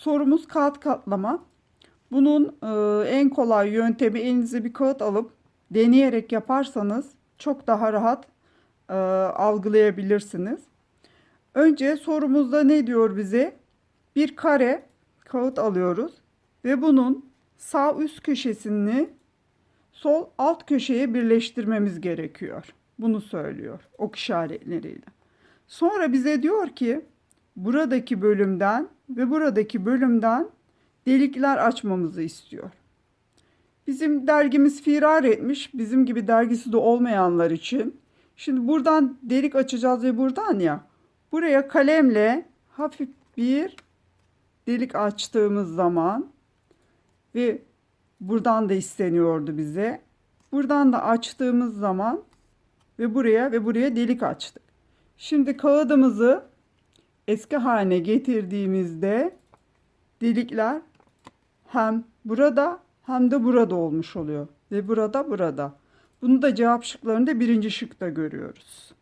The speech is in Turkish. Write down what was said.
Sorumuz kağıt katlama. Bunun e, en kolay yöntemi elinize bir kağıt alıp deneyerek yaparsanız çok daha rahat e, algılayabilirsiniz. Önce sorumuzda ne diyor bize? Bir kare kağıt alıyoruz ve bunun sağ üst köşesini sol alt köşeye birleştirmemiz gerekiyor. Bunu söylüyor ok işaretleriyle. Sonra bize diyor ki buradaki bölümden ve buradaki bölümden delikler açmamızı istiyor. Bizim dergimiz firar etmiş. Bizim gibi dergisi de olmayanlar için. Şimdi buradan delik açacağız ve buradan ya. Buraya kalemle hafif bir delik açtığımız zaman ve buradan da isteniyordu bize. Buradan da açtığımız zaman ve buraya ve buraya delik açtık. Şimdi kağıdımızı eski haline getirdiğimizde delikler hem burada hem de burada olmuş oluyor. Ve burada burada. Bunu da cevap şıklarında birinci şıkta görüyoruz.